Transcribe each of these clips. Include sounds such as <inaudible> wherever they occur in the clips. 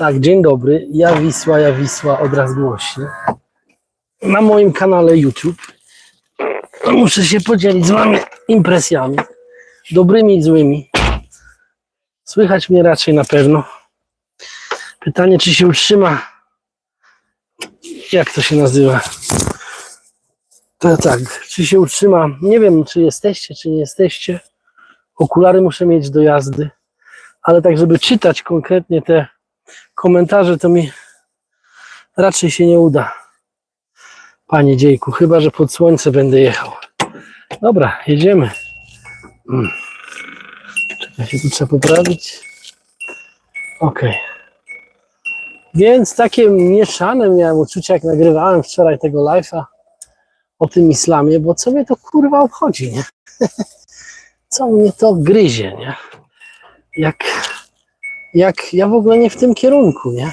Tak, dzień dobry. Ja Wisła, ja Wisła od razu głośno. Na moim kanale YouTube muszę się podzielić z wami impresjami. Dobrymi i złymi. Słychać mnie raczej na pewno. Pytanie, czy się utrzyma. Jak to się nazywa? To tak, czy się utrzyma? Nie wiem, czy jesteście, czy nie jesteście. Okulary muszę mieć do jazdy, ale tak, żeby czytać konkretnie te komentarze, to mi raczej się nie uda. Panie dziejku, chyba że pod słońce będę jechał. Dobra, jedziemy. Mm. Czekaj, się tu trzeba poprawić. Ok. Więc takie mieszane miałem uczucia, jak nagrywałem wczoraj tego live'a o tym islamie, bo co mnie to kurwa obchodzi, nie? <laughs> Co mnie to gryzie, nie? Jak, jak ja w ogóle nie w tym kierunku, nie?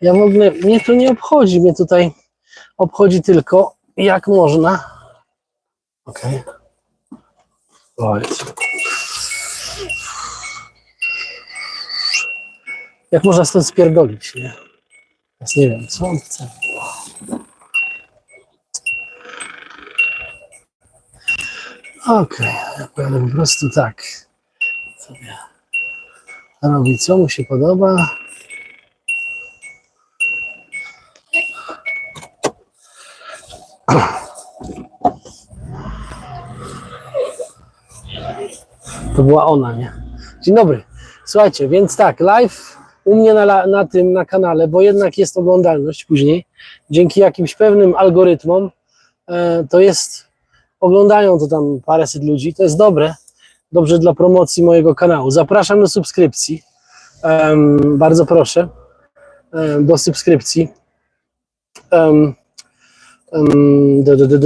Ja w ogóle, mnie to nie obchodzi, mnie tutaj obchodzi tylko, jak można. Okej. Okay. Jak można stąd spierdolić, nie? Teraz nie wiem, co on chce. Okej, ja pojadę po prostu tak. Robi co mu się podoba. To była ona, nie? Dzień dobry. Słuchajcie, więc tak, live u mnie na, na tym, na kanale, bo jednak jest oglądalność później, dzięki jakimś pewnym algorytmom, e, to jest, oglądają to tam paręset ludzi, to jest dobre, dobrze dla promocji mojego kanału. Zapraszam do subskrypcji, Em, bardzo proszę, em, do subskrypcji.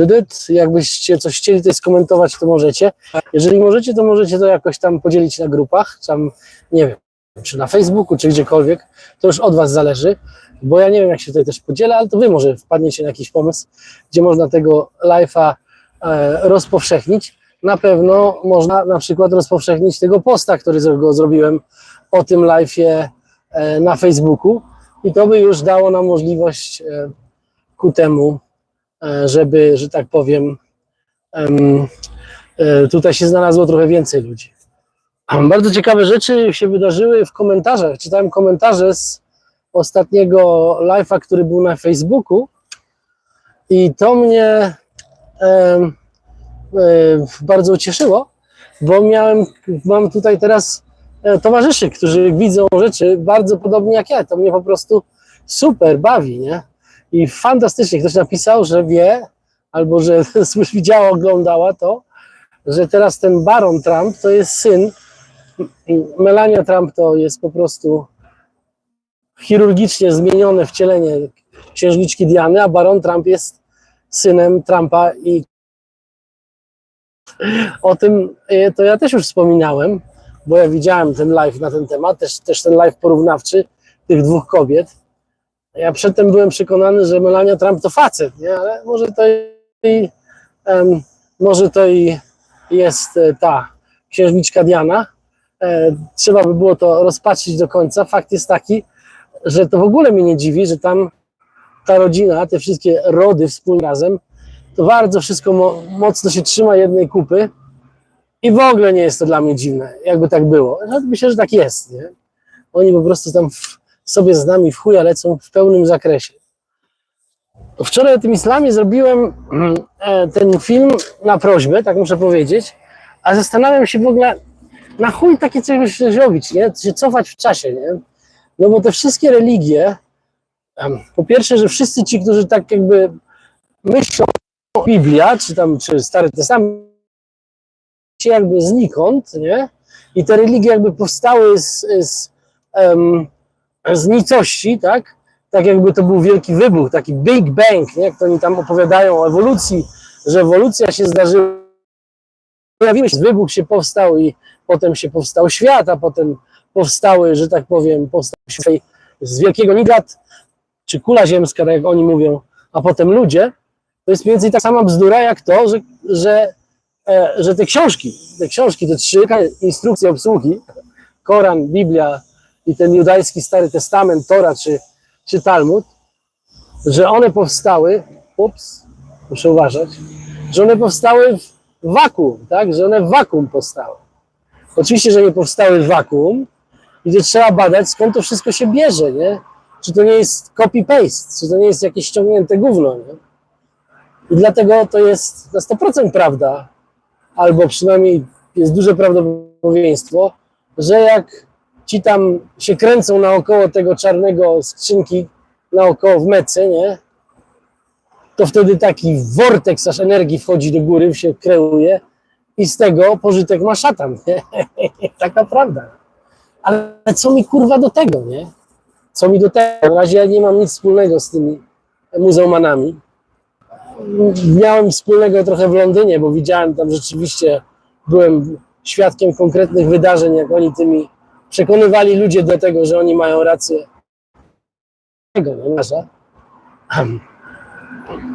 Dy. Jakbyście coś chcieli tutaj skomentować, to możecie. Jeżeli możecie, to możecie to jakoś tam podzielić na grupach, tam nie wiem, czy na Facebooku, czy gdziekolwiek. To już od Was zależy, bo ja nie wiem, jak się tutaj też podzielę, ale to Wy może wpadniecie na jakiś pomysł, gdzie można tego live'a e, rozpowszechnić. Na pewno można na przykład rozpowszechnić tego posta, który zrobiłem o tym live'ie e, na Facebooku i to by już dało nam możliwość e, ku temu, e, żeby, że tak powiem, em, tutaj się znalazło trochę więcej ludzi. Bardzo ciekawe rzeczy się wydarzyły w komentarzach. Czytałem komentarze z ostatniego live'a, który był na Facebooku i to mnie e, bardzo ucieszyło, bo miałem, mam tutaj teraz e, towarzyszy, którzy widzą rzeczy bardzo podobnie jak ja. To mnie po prostu super bawi, nie? I fantastycznie. Ktoś napisał, że wie, albo że <laughs> widziała, oglądała to, że teraz ten baron Trump to jest syn. Melania Trump to jest po prostu chirurgicznie zmienione wcielenie księżniczki Diany, a baron Trump jest synem Trumpa i o tym e, to ja też już wspominałem, bo ja widziałem ten live na ten temat, też, też ten live porównawczy tych dwóch kobiet. Ja przedtem byłem przekonany, że Melania Trump to facet, nie? ale może to i, em, może to i jest e, ta księżniczka Diana. E, trzeba by było to rozpatrzyć do końca. Fakt jest taki, że to w ogóle mnie nie dziwi, że tam ta rodzina, te wszystkie rody wspólnie razem, to bardzo wszystko mo mocno się trzyma jednej kupy i w ogóle nie jest to dla mnie dziwne, jakby tak było. No, Myślę, że tak jest, nie? Oni po prostu tam sobie z nami w chuja lecą w pełnym zakresie. Wczoraj o tym islamie zrobiłem e, ten film na prośbę, tak muszę powiedzieć, a zastanawiam się w ogóle, na chuj takie coś robić, nie? Się cofać w czasie, nie? No bo te wszystkie religie, po pierwsze, że wszyscy ci, którzy tak jakby myślą, Biblia, czy tam, czy Stary Testament, się jakby znikąd, nie? I te religie jakby powstały z, z, em, z nicości, tak? Tak jakby to był wielki wybuch, taki Big Bang, nie? Jak oni tam opowiadają o ewolucji, że ewolucja się zdarzyła, pojawiły się, wybuch się powstał i potem się powstał świat, a potem powstały, że tak powiem, powstał świat z wielkiego nigrat, czy kula ziemska, tak jak oni mówią, a potem ludzie, to jest mniej więcej ta sama bzdura jak to, że, że, e, że te książki, te książki, te trzy instrukcje obsługi, Koran, Biblia i ten judajski Stary Testament, Tora czy, czy Talmud, że one powstały, ups, muszę uważać, że one powstały w wakuum, tak? Że one w wakuum powstały. Oczywiście, że nie powstały w wakuum, gdzie trzeba badać, skąd to wszystko się bierze, nie? Czy to nie jest copy-paste, czy to nie jest jakieś ściągnięte gówno, nie? I dlatego to jest na 100% prawda, albo przynajmniej jest duże prawdopodobieństwo, że jak ci tam się kręcą naokoło tego czarnego skrzynki, naokoło w mece, nie? To wtedy taki vortex aż energii wchodzi do góry, się kreuje i z tego pożytek ma szatan? <laughs> Taka prawda. Ale co mi kurwa do tego, nie? Co mi do tego? Na razie ja nie mam nic wspólnego z tymi muzułmanami. Miałem wspólnego trochę w Londynie, bo widziałem tam rzeczywiście, byłem świadkiem konkretnych wydarzeń, jak oni tymi przekonywali ludzie do tego, że oni mają rację. Tego, no, nasza.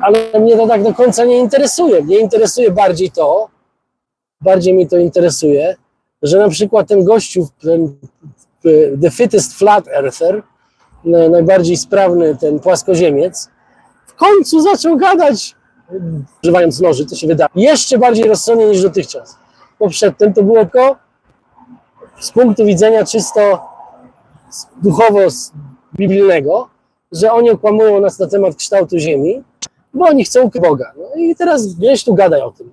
Ale mnie to tak do końca nie interesuje. Mnie interesuje bardziej to, bardziej mi to interesuje, że na przykład ten gościu, ten The Fittest Flat Earther, na- najbardziej sprawny ten płaskoziemiec, w końcu zaczął gadać, używając noży, to się wydaje, jeszcze bardziej rozsądnie niż dotychczas. Bo przedtem to było tylko z punktu widzenia czysto duchowo biblijnego, że oni okłamują nas na temat kształtu Ziemi, bo oni chcą Boga. No i teraz weź tu gadaj o tym.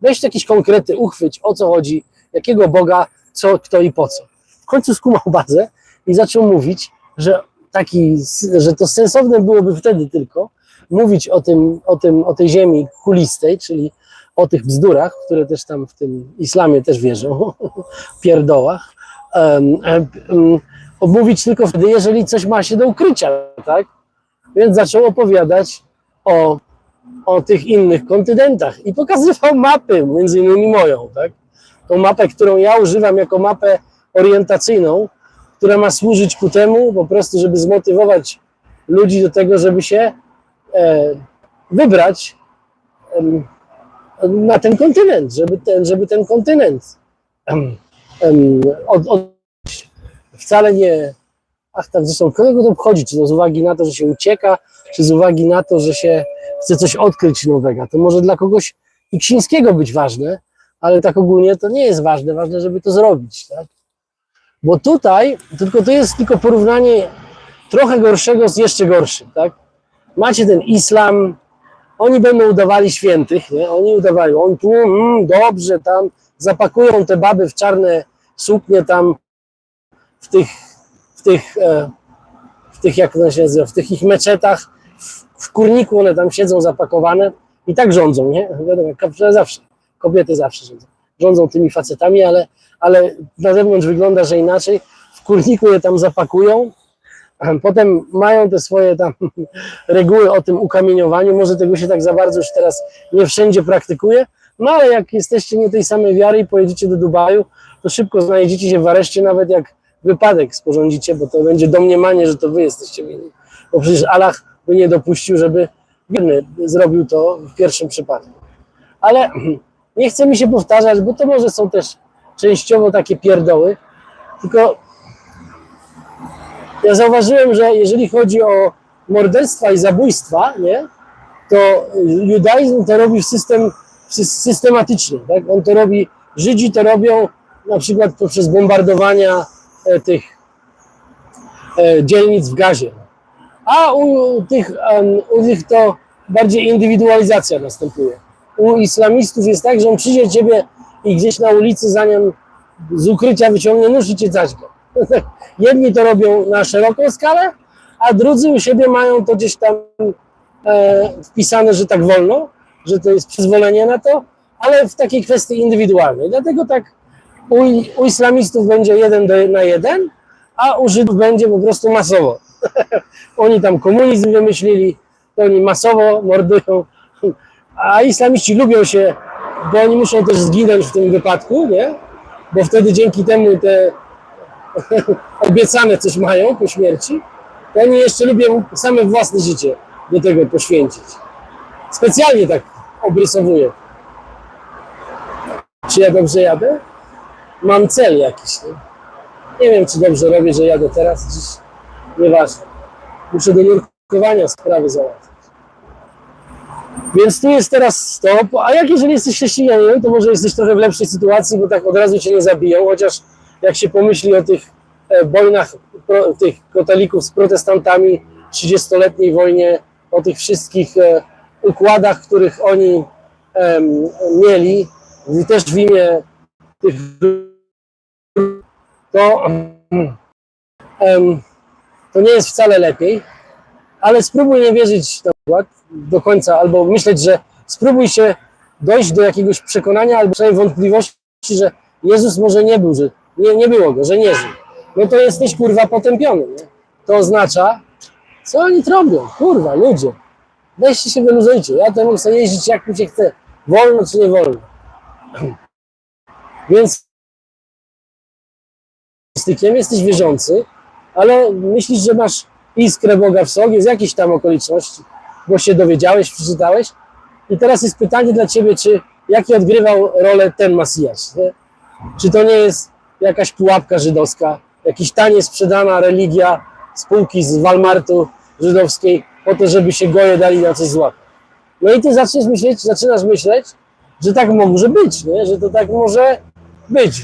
Weź jakieś konkrety, uchwyć, o co chodzi, jakiego Boga, co, kto i po co. W końcu skumał bazę i zaczął mówić, że taki, że to sensowne byłoby wtedy tylko mówić o tym, o tym, o tej ziemi kulistej, czyli o tych bzdurach, które też tam w tym islamie też wierzą, <laughs> pierdołach, um, mówić tylko wtedy, jeżeli coś ma się do ukrycia, tak? Więc zaczął opowiadać o, o tych innych kontynentach i pokazywał mapy, między innymi moją, tak? Tą mapę, którą ja używam jako mapę orientacyjną, która ma służyć ku temu po prostu, żeby zmotywować ludzi do tego, żeby się wybrać em, na ten kontynent, żeby ten, żeby ten kontynent od, od, wcale nie. Ach, tak, zresztą kogo to obchodzi? Czy to z uwagi na to, że się ucieka, czy z uwagi na to, że się chce coś odkryć nowego? To może dla kogoś Iksińskiego być ważne, ale tak ogólnie to nie jest ważne. Ważne, żeby to zrobić. Tak? Bo tutaj, tylko to jest tylko porównanie trochę gorszego z jeszcze gorszym. Tak? Macie ten islam, oni będą udawali świętych, nie? Oni udawali, on tu, mm, dobrze, tam zapakują te baby w czarne suknie tam w tych, w tych, e, w tych jak to się nazywa, w tych ich meczetach, w, w kurniku one tam siedzą zapakowane i tak rządzą, nie? Wiadomo, zawsze, kobiety zawsze rządzą. Rządzą tymi facetami, ale, ale na zewnątrz wygląda, że inaczej. W kurniku je tam zapakują, Potem mają te swoje tam <laughs> reguły o tym ukamieniowaniu. Może tego się tak za bardzo już teraz nie wszędzie praktykuje. No ale jak jesteście nie tej samej wiary i pojedziecie do Dubaju, to szybko znajdziecie się w areszcie, nawet jak wypadek sporządzicie, bo to będzie domniemanie, że to wy jesteście winni. Bo przecież Allah by nie dopuścił, żeby wierny zrobił to w pierwszym przypadku. Ale <clears throat> nie chcę mi się powtarzać, bo to może są też częściowo takie pierdoły, tylko ja zauważyłem, że jeżeli chodzi o morderstwa i zabójstwa, nie, to judaizm to robi w system sy- systematycznie. Tak? On to robi, Żydzi to robią na przykład poprzez bombardowania e, tych e, dzielnic w gazie. A u tych, u tych to bardziej indywidualizacja następuje. U islamistów jest tak, że on przyjdzie ciebie i gdzieś na ulicy za nim z ukrycia wyciągnie nóż i cię zaćga. <laughs> Jedni to robią na szeroką skalę, a drudzy u siebie mają to gdzieś tam e, wpisane, że tak wolno, że to jest przyzwolenie na to, ale w takiej kwestii indywidualnej. Dlatego tak u, u islamistów będzie jeden do, na jeden, a u Żydów będzie po prostu masowo. <laughs> oni tam komunizm wymyślili, to oni masowo mordują, a islamiści lubią się, bo oni muszą też zginąć w tym wypadku, nie? Bo wtedy dzięki temu te obiecane coś mają po śmierci, to oni jeszcze lubią same własne życie do tego poświęcić. Specjalnie tak obrysowuję. Czy ja dobrze jadę? Mam cel jakiś. Nie? Nie wiem, czy dobrze robię, że jadę teraz, dziś nieważne. Muszę do nurkowania sprawy załatwić. Więc tu jest teraz stop, a jak jeżeli jesteś chrześcijaninem, to może jesteś trochę w lepszej sytuacji, bo tak od razu cię nie zabiją, chociaż jak się pomyśli o tych e, wojnach tych katolików z protestantami, 30-letniej wojnie, o tych wszystkich e, układach, których oni mieli, też w imię tych to, to nie jest wcale lepiej, ale spróbuj nie wierzyć na przykład do końca, albo myśleć, że spróbuj się dojść do jakiegoś przekonania, albo wątpliwości, że Jezus może nie był, że nie, nie było go, że nie żył. No to jesteś kurwa potępiony. Nie? To oznacza, co oni robią? Kurwa, ludzie. Weźcie się wyluzujcie. Ja to sobie jeździć jak mi się chce. Wolno czy nie wolno. <clears throat> Więc stykiem jesteś wierzący, ale myślisz, że masz iskrę Boga w sobie z jakiejś tam okoliczności, bo się dowiedziałeś, przeczytałeś. I teraz jest pytanie dla ciebie, czy jaki odgrywał rolę ten Mesjasz? Nie? Czy to nie jest jakaś pułapka żydowska, jakiś tanie sprzedana religia spółki z Walmartu żydowskiej po to, żeby się goje dali na coś złapać. No i ty zaczniesz myśleć, zaczynasz myśleć, że tak może być, nie? że to tak może być.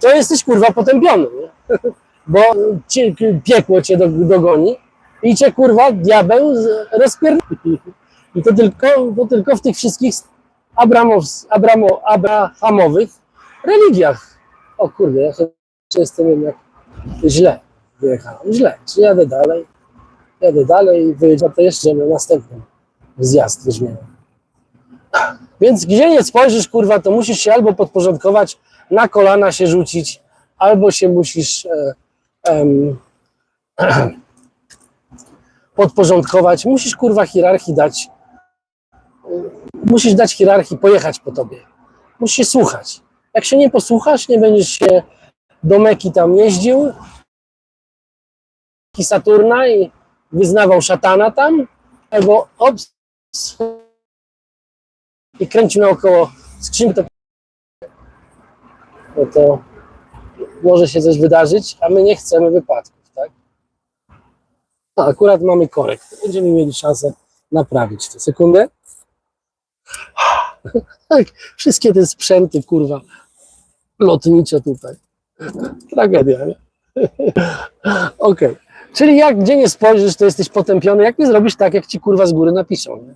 To jesteś kurwa potępiony, nie? <laughs> bo cię, piekło cię do, dogoni i cię kurwa diabeł rozpierdoli. I to tylko, to tylko w tych wszystkich Abramows, Abramo, Abrahamowych religiach. O kurde, ja jestem jednak źle wyjechałem. Źle. Czy jadę dalej? Jadę dalej i wyjedzie, to jeszcze na następny zjazd weźmiemy. Więc gdzie nie spojrzysz, kurwa, to musisz się albo podporządkować, na kolana się rzucić, albo się musisz e, <clears throat> podporządkować. Musisz, kurwa, hierarchii dać. Musisz dać hierarchii pojechać po tobie. Musisz się słuchać. Jak się nie posłuchasz, nie będziesz się do Meki tam jeździł, i Saturna i wyznawał szatana tam, albo ops, i kręcił naokoło skrzynki, to, no to może się coś wydarzyć, a my nie chcemy wypadków, tak? A akurat mamy korekt. Będziemy mieli szansę naprawić to. Sekundę. <laughs> Tak, wszystkie te sprzęty, kurwa, lotnicze tutaj. Tragedia, nie? <laughs> Okej. Czyli jak gdzie nie spojrzysz, to jesteś potępiony, jak nie zrobisz tak, jak ci kurwa z góry napiszą. Nie?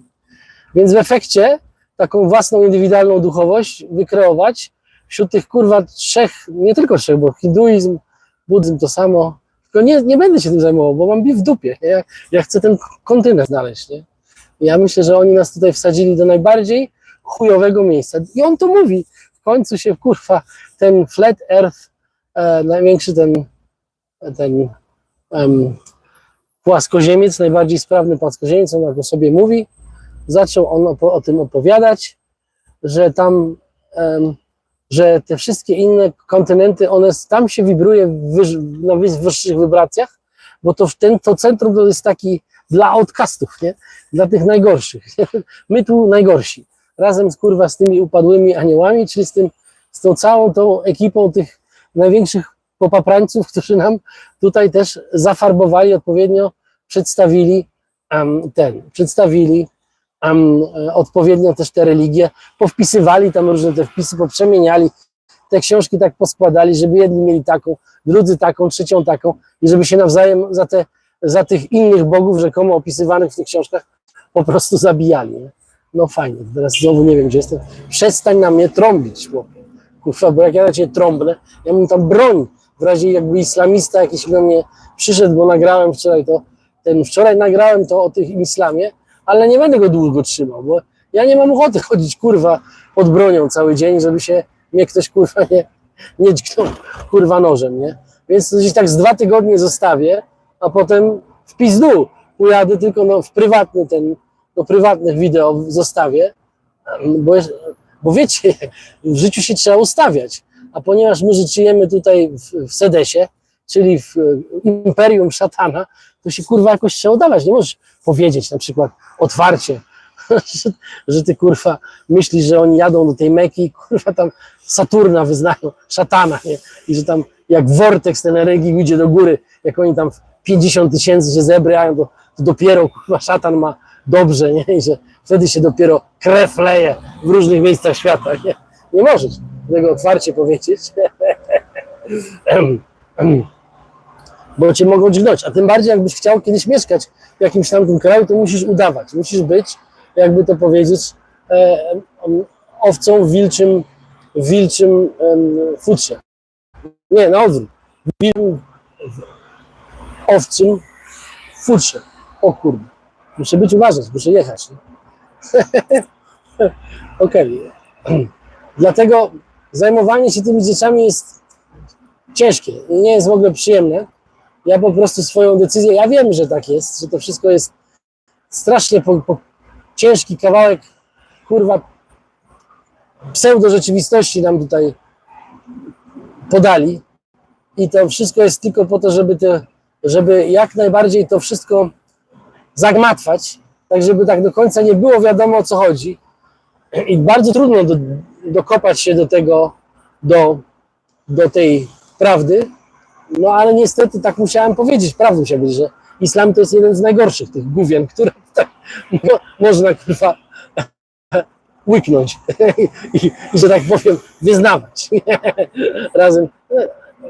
Więc w efekcie taką własną indywidualną duchowość wykreować wśród tych kurwa trzech, nie tylko trzech, bo hinduizm, buddyzm to samo. Tylko nie, nie będę się tym zajmował, bo mam w dupie. Ja, ja chcę ten kontynent znaleźć. Nie? I Ja myślę, że oni nas tutaj wsadzili do najbardziej chujowego miejsca. I on to mówi. Końcu się kurwa ten flat earth, e, największy ten, ten em, płaskoziemiec, najbardziej sprawny płaskoziemiec, on jak o sobie mówi, zaczął on o, o tym opowiadać, że tam, em, że te wszystkie inne kontynenty, one tam się wibruje wyż, na wyż- wyższych wibracjach, bo to ten, to centrum to jest taki dla outcastów, nie? Dla tych najgorszych. My tu najgorsi. Razem z kurwa z tymi upadłymi aniołami, czyli z tym, z tą całą tą ekipą tych największych popaprańców, <laughs> którzy nam tutaj też zafarbowali odpowiednio, przedstawili em, ten, przedstawili e, odpowiednio też te religie, powpisywali tam różne te wpisy, poprzemieniali, te książki tak poskładali, żeby jedni mieli taką, drudzy taką, trzecią taką i żeby się nawzajem za, te, za tych innych bogów rzekomo opisywanych w tych książkach po prostu zabijali. Nie? No fajnie, teraz znowu nie wiem, gdzie jestem. Przestań na mnie trąbić, chłopie. Kurwa, bo jak ja na ciebie trąbnę, ja mam tam broń, w razie jakby islamista jakiś do mnie przyszedł, bo nagrałem wczoraj to, ten wczoraj nagrałem to o tych islamie, ale nie będę go długo trzymał, bo ja nie mam ochoty <laughs> chodzić, kurwa, pod bronią cały dzień, żeby się mnie ktoś, kurwa, nie, nie dźgnął, kurwa, nożem, nie? Więc to gdzieś tak z dwa tygodnie zostawię, a potem w pizdu ujadę tylko no, w prywatny ten, no prywatnych wideo zostawię, bo, bo wiecie, w życiu się trzeba ustawiać, a ponieważ my żyjemy tutaj w, w Sedesie, czyli w imperium szatana, to się kurwa jakoś trzeba udawać. Nie możesz powiedzieć na przykład otwarcie, że, <laughs> że ty kurwa myślisz, że oni jadą do tej Meki i kurwa tam Saturna wyznają, szatana, nie? I że tam jak vortex ten energii idzie do góry, jak oni tam w 50 tysięcy się zebrają, to, to dopiero kurwa szatan ma dobrze, nie? I że wtedy się dopiero krew leje w różnych miejscach świata, nie? Nie możesz tego otwarcie powiedzieć, bo cię mogą dźgnąć, a tym bardziej jakbyś chciał kiedyś mieszkać w jakimś tamtym kraju, to musisz udawać, musisz być, jakby to powiedzieć, owcą w wilczym, w futrze. Nie, na odwrót. W wilczym, owczym futrze. O kurde. Muszę być uważać, muszę jechać. <laughs> Okej. <clears throat> Dlatego zajmowanie się tymi rzeczami jest ciężkie i nie jest w ogóle przyjemne. Ja po prostu swoją decyzję, ja wiem, że tak jest, że to wszystko jest strasznie po, po ciężki kawałek, kurwa, pseudo rzeczywistości nam tutaj podali i to wszystko jest tylko po to, żeby, te, żeby jak najbardziej to wszystko zagmatwać, tak żeby tak do końca nie było wiadomo o co chodzi i bardzo trudno do, dokopać się do tego, do, do tej prawdy, no ale niestety tak musiałem powiedzieć, prawdę musiał być, że islam to jest jeden z najgorszych tych główien, które tak <laughs> mo, można kurwa <laughs> łyknąć <laughs> I, i, że tak powiem, wyznawać razem.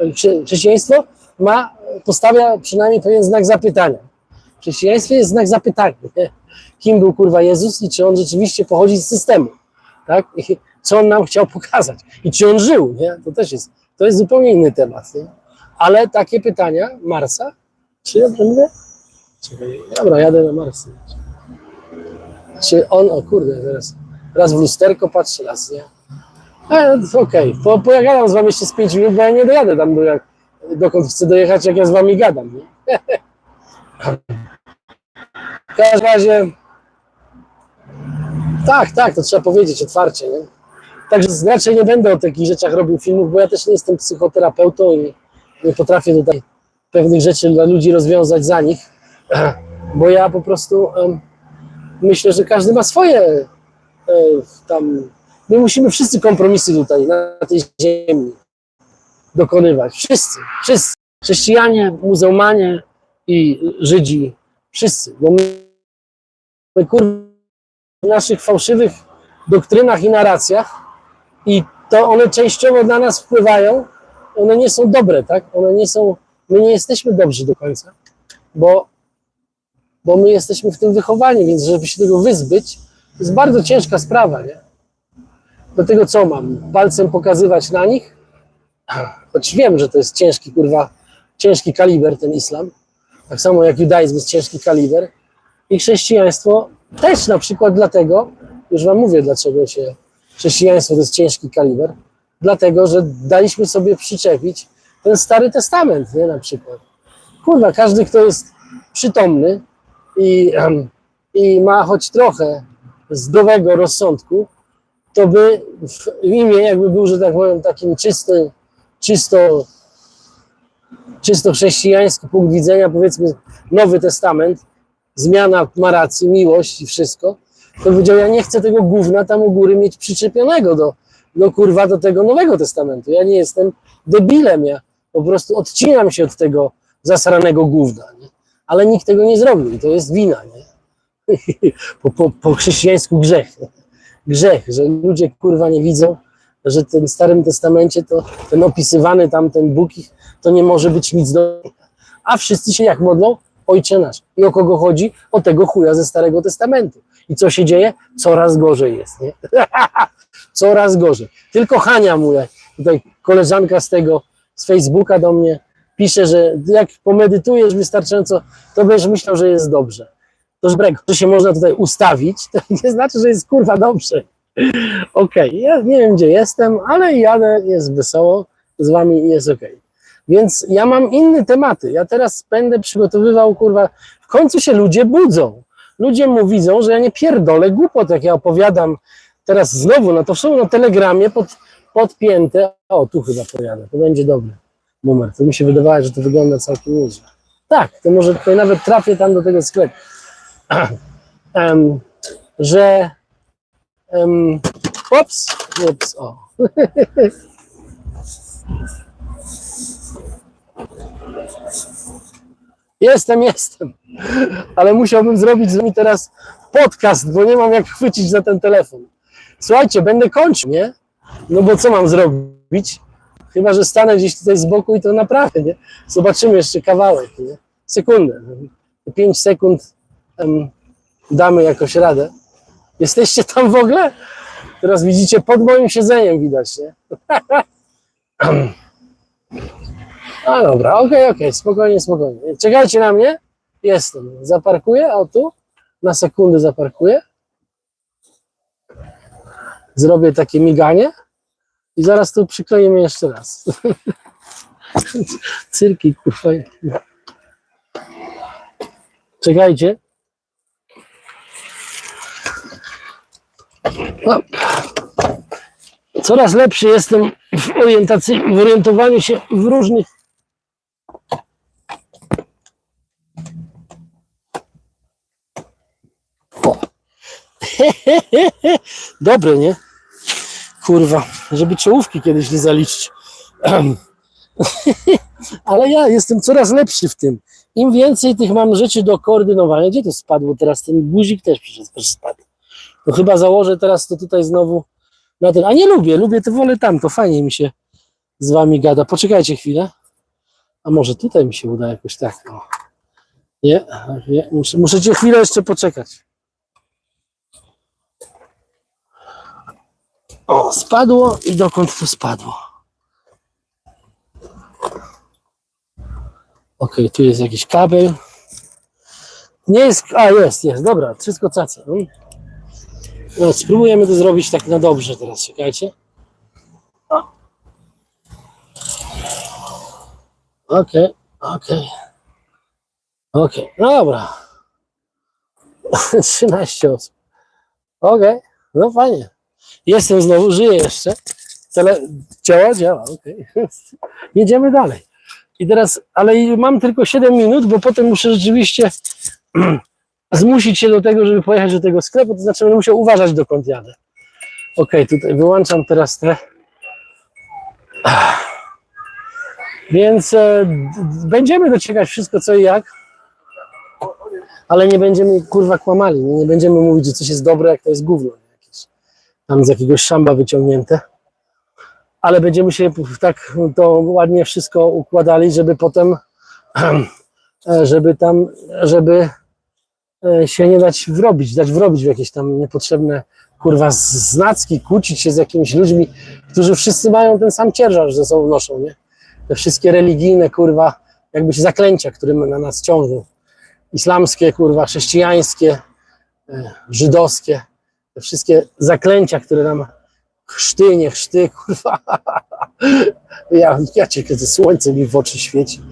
Chrze- Chrześcijaństwo ma, postawia przynajmniej pewien znak zapytania. Chrześcijaństwie jest znak zapytania. Nie? Kim był kurwa Jezus i czy on rzeczywiście pochodzi z systemu, tak? I co on nam chciał pokazać i czy on żył, nie? To też jest, to jest zupełnie inny temat, nie? Ale takie pytania Marsa, czy ja będę? Dobra, jadę na Marsy. Czy on, o kurde, teraz raz w lusterko patrzy, raz nie. Okej, po, pojagadam z wami jeszcze z 5 minut, bo ja nie dojadę tam, do, jak, dokąd chcę dojechać, jak ja z wami gadam. Nie? <laughs> W każdym razie, tak, tak, to trzeba powiedzieć otwarcie. Nie? Także raczej nie będę o takich rzeczach robił filmów, bo ja też nie jestem psychoterapeutą i nie potrafię tutaj pewnych rzeczy dla ludzi rozwiązać za nich, <clears throat> bo ja po prostu em, myślę, że każdy ma swoje e, tam. My musimy wszyscy kompromisy tutaj na tej ziemi dokonywać. Wszyscy, wszyscy. Chrześcijanie, muzułmanie i Żydzi, wszyscy. Bo my, my kur... w naszych fałszywych doktrynach i narracjach i to one częściowo na nas wpływają, one nie są dobre, tak? One nie są, my nie jesteśmy dobrzy do końca, bo, bo my jesteśmy w tym wychowani, więc żeby się tego wyzbyć, to jest bardzo ciężka sprawa, nie? Dlatego co mam? Palcem pokazywać na nich? Choć wiem, że to jest ciężki, kurwa, ciężki kaliber ten islam. Tak samo jak judaizm jest ciężki kaliber. I chrześcijaństwo też na przykład dlatego, już wam mówię dlaczego się chrześcijaństwo to jest ciężki kaliber, dlatego, że daliśmy sobie przyczepić ten Stary Testament, nie, na przykład. Kurwa, każdy, kto jest przytomny i, i ma choć trochę zdrowego rozsądku, to by w imię jakby był, że tak powiem, takim czysty, czysto, czysto chrześcijański punkt widzenia, powiedzmy Nowy Testament, zmiana ma racji, miłość i wszystko, to powiedział, ja nie chcę tego gówna tam u góry mieć przyczepionego do, do kurwa, do tego Nowego Testamentu. Ja nie jestem debilem, ja po prostu odcinam się od tego zasranego gówna, nie? ale nikt tego nie zrobił i to jest wina, nie? <laughs> po, po, po chrześcijańsku grzech. Grzech, że ludzie kurwa nie widzą, że w tym Starym Testamencie to ten opisywany tam ten Bóg ich, to nie może być nic do. A wszyscy się jak modlą? Ojcze nasz. I o kogo chodzi? O tego chuja ze Starego Testamentu. I co się dzieje? Coraz gorzej jest, nie? <laughs> Coraz gorzej. Tylko Hania mówię, tutaj koleżanka z tego, z Facebooka do mnie pisze, że jak pomedytujesz wystarczająco, to będziesz myślał, że jest dobrze. To, że brek, że się można tutaj ustawić, to nie znaczy, że jest kurwa dobrze. <laughs> Okej, ja nie wiem, gdzie jestem, ale jadę, jest wesoło z wami jest okej. Więc ja mam inne tematy. Ja teraz będę przygotowywał, kurwa, w końcu się ludzie budzą. Ludzie mu widzą, że ja nie pierdolę głupot, jak ja opowiadam teraz znowu, no to są na telegramie pod, podpięte. O, tu chyba pojadę, to będzie dobry numer. To mi się wydawało, że to wygląda całkiem nieźle. Tak, to może tutaj nawet trafię tam do tego sklepu. <clears throat> Em, że um, ups, ups, o. <laughs> Jestem, jestem. Ale musiałbym zrobić z wami teraz podcast, bo nie mam jak chwycić za ten telefon. Słuchajcie, będę kończył, nie? No bo co mam zrobić? Chyba, że stanę gdzieś tutaj z boku i to naprawdę, nie? Zobaczymy jeszcze kawałek, nie? Sekundę. 5 sekund em, damy jakoś radę. Jesteście tam w ogóle? Teraz widzicie, pod moim siedzeniem widać, nie? No dobra, okej, okej, spokojnie, spokojnie. Czekajcie na mnie. Jestem. Zaparkuję, o tu. Na sekundę zaparkuję. Zrobię takie miganie. I zaraz tu przykleimy jeszcze raz. <laughs> Cyrki, kurwa. Czekajcie. No. Coraz lepszy jestem w, orientacji, w orientowaniu się w różnych. <laughs> Dobre, nie? Kurwa, żeby czołówki kiedyś nie zaliczyć. <laughs> Ale ja jestem coraz lepszy w tym. Im więcej tych mam rzeczy do koordynowania. Gdzie to spadło teraz? Ten guzik też przecież spadł. To chyba założę teraz to tutaj znowu na ten. A nie lubię, lubię to wolę tam, to fajnie mi się z wami gada. Poczekajcie chwilę. A może tutaj mi się uda jakoś tak. O. Nie, nie muszę, muszę cię chwilę jeszcze poczekać. O, spadło i dokąd to spadło? Ok, tu jest jakiś kabel. Nie jest, a jest, jest, dobra, wszystko caca. No. No, spróbujemy to zrobić tak na dobrze teraz, czekajcie. Okej, okej. Okej, no dobra. <laughs> 13 osób. Okej, no fajnie. Jestem znowu, żyję jeszcze. Tele... Działa, działa, okej. <laughs> Jedziemy dalej. I teraz, ale mam tylko 7 minut, bo potem muszę rzeczywiście <clears throat> zmusić się do tego, żeby pojechać do tego sklepu, to znaczy będę musiał uważać dokąd jadę. Okej, tutaj wyłączam teraz te. Więc e, będziemy dociekać wszystko co i jak, ale nie będziemy kurwa kłamali, nie, nie będziemy mówić, że coś jest dobre, jak to jest gówno jakieś. Tam z jakiegoś szamba wyciągnięte. Ale będziemy się tak to ładnie wszystko układali, żeby potem, <clears throat> e, żeby tam, żeby się nie dać wrobić, dać wrobić w jakieś tam niepotrzebne kurwa znacki, kłócić się z jakimiś ludźmi, którzy wszyscy mają ten sam ciężar ze sobą noszą, nie? Te wszystkie religijne kurwa, jakby się zaklęcia, które na nas ciągną. Islamskie, kurwa, chrześcijańskie, e, żydowskie, te wszystkie zaklęcia, które nam chrzty, nie chrzty, <laughs> kurwa. Ja, ja cię, kiedy słońce mi w oczy świeci.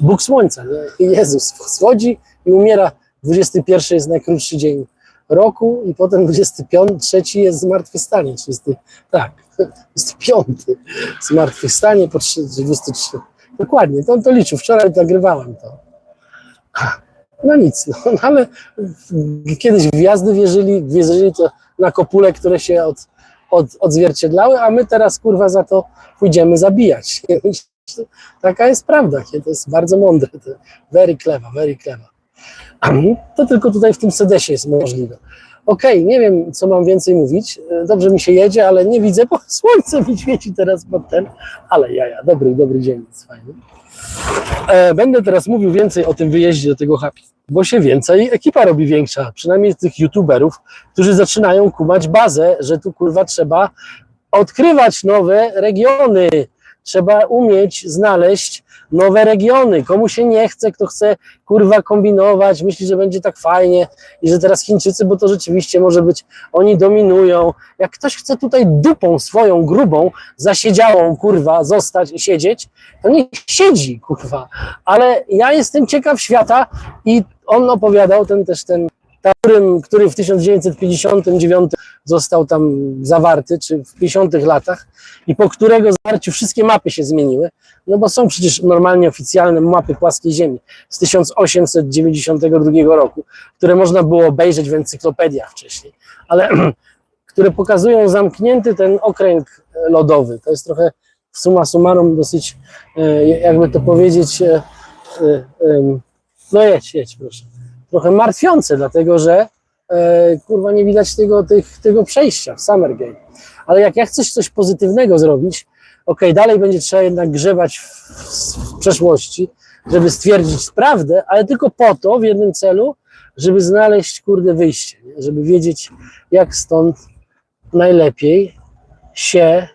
Bóg słońca, nie? Jezus wschodzi i umiera. 21 jest najkrótszy dzień roku i potem 25, trzeci jest zmartwychwstanie. 30, tak, <laughs> 25 zmartwychwstanie po 23. Dokładnie, to, to liczył. Wczoraj nagrywałem to. No nic, no, no ale kiedyś w jazdy wierzyli, wierzyli to na kopule, które się od, od, odzwierciedlały, a my teraz kurwa za to pójdziemy zabijać. <laughs> Taka jest prawda, to jest bardzo mądre. Very clever, very clever. To tylko tutaj w tym sedesie jest możliwe. Okej, nie wiem, co mam więcej mówić. Dobrze mi się jedzie, ale nie widzę, bo <laughs> słońce mi świeci teraz pod ten. Ale jaja, dobry, dobry dzień, jest fajny. E, Będę teraz mówił więcej o tym wyjeździe do tego Happy, bo się więcej ekipa robi większa, przynajmniej tych youtuberów, którzy zaczynają kumać bazę, że tu kurwa trzeba odkrywać nowe regiony, trzeba umieć znaleźć nowe regiony. Komu się nie chce, kto chce kurwa kombinować, myśli, że będzie tak fajnie i że teraz Chińczycy, bo to rzeczywiście może być, oni dominują. Jak ktoś chce tutaj dupą swoją grubą, zasiedziałą kurwa zostać i siedzieć, to niech siedzi kurwa. Ale ja jestem ciekaw świata i on opowiadał, ten też ten, którym, który w 1959 został tam zawarty, czy w 50 latach i po którego zawarciu wszystkie mapy się zmieniły, no bo są przecież normalnie oficjalne mapy płaskiej Ziemi z 1892 roku, które można było obejrzeć w encyklopediach wcześniej, ale <clears throat> które pokazują zamknięty ten okręg lodowy. To jest trochę summa summarum dosyć, e, jakby to powiedzieć, e, e, no jedź, jedź proszę, trochę martwiące, dlatego że e, kurwa nie widać tego, tych, tego przejścia w Summergate. Ale jak ja chcę coś pozytywnego zrobić, okej, dalej będzie trzeba jednak grzebać w, w przeszłości, żeby stwierdzić prawdę, ale tylko po to, w jednym celu, żeby znaleźć, kurde, wyjście, nie? żeby wiedzieć, jak stąd najlepiej się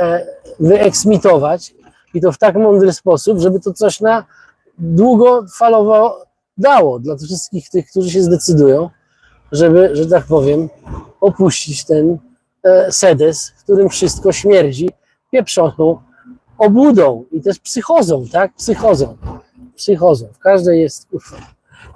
e, wyeksmitować i to w tak mądry sposób, żeby to coś na długofalowo dało dla wszystkich tych, którzy się zdecydują, żeby, że tak powiem, opuścić ten e, sedes, w którym wszystko śmierdzi pieprzoną obłudą i też psychozą, tak? Psychozą. Psychozą. W każdej jest kurwa,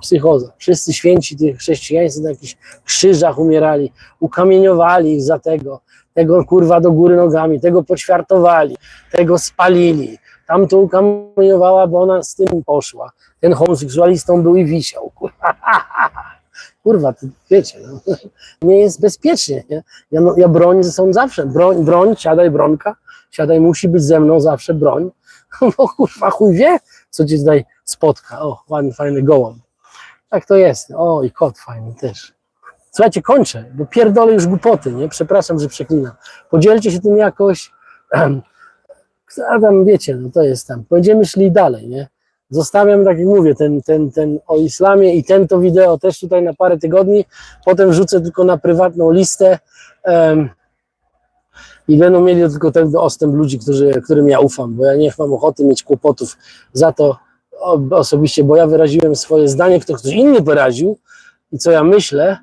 psychoza. Wszyscy święci tych chrześcijańscy na jakichś krzyżach umierali, ukamieniowali ich za tego, tego kurwa do góry nogami, tego poćwiartowali, tego spalili, tamto ukamieniowała, bo ona z tym poszła. Ten homoseksualistą był i wisiał. Kurwa, <laughs> kurwa to wiecie, no, nie jest bezpiecznie. Nie? Ja, no, ja broń ze sobą zawsze. Broń, broń, siadaj bronka, siadaj, musi być ze mną zawsze broń. Bo <laughs> kurwa chuj wie, co cię tutaj spotka. O, ładny, fajny gołąb. Tak to jest. O, i kot fajny też. Słuchajcie, kończę, bo pierdolę już głupoty, nie? Przepraszam, że przeklinam. Podzielcie się tym jakoś. <clears throat> A tam wiecie, no to jest tam. Będziemy szli dalej, nie? Zostawiam, tak jak mówię, ten, ten, ten o islamie i ten to wideo też tutaj na parę tygodni. Potem wrzucę tylko na prywatną listę. em, i będą mieli tylko ten dostęp ludzi, którzy, którym ja ufam, bo ja nie mam ochoty mieć kłopotów za to osobiście, bo ja wyraziłem swoje zdanie, kto ktoś inny wyraził i co ja myślę,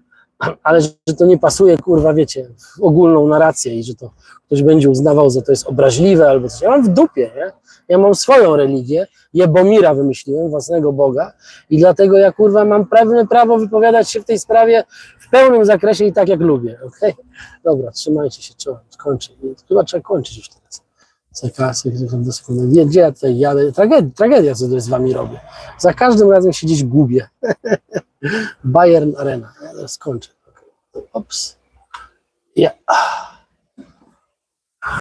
ale że to nie pasuje, kurwa, wiecie, w ogólną narrację i że to ktoś będzie uznawał, że to jest obraźliwe albo coś. Ja mam w dupie, nie? Ja mam swoją religię, Jebomira wymyśliłem, własnego Boga i dlatego ja, kurwa, mam pewne prawo wypowiadać się w tej sprawie w pełnym zakresie i tak, jak lubię, okej? Dobra, trzymajcie się, trzeba skończyć. Chyba trzeba kończyć już teraz. Zakasy, doskonale. Wie, Gdzie ja tutaj jadę? Tragedia, tragedia, co tutaj z wami robię. Za każdym razem się gdzieś gubię. <laughs> Bayern Arena. Ja skończę. Ops. Ja.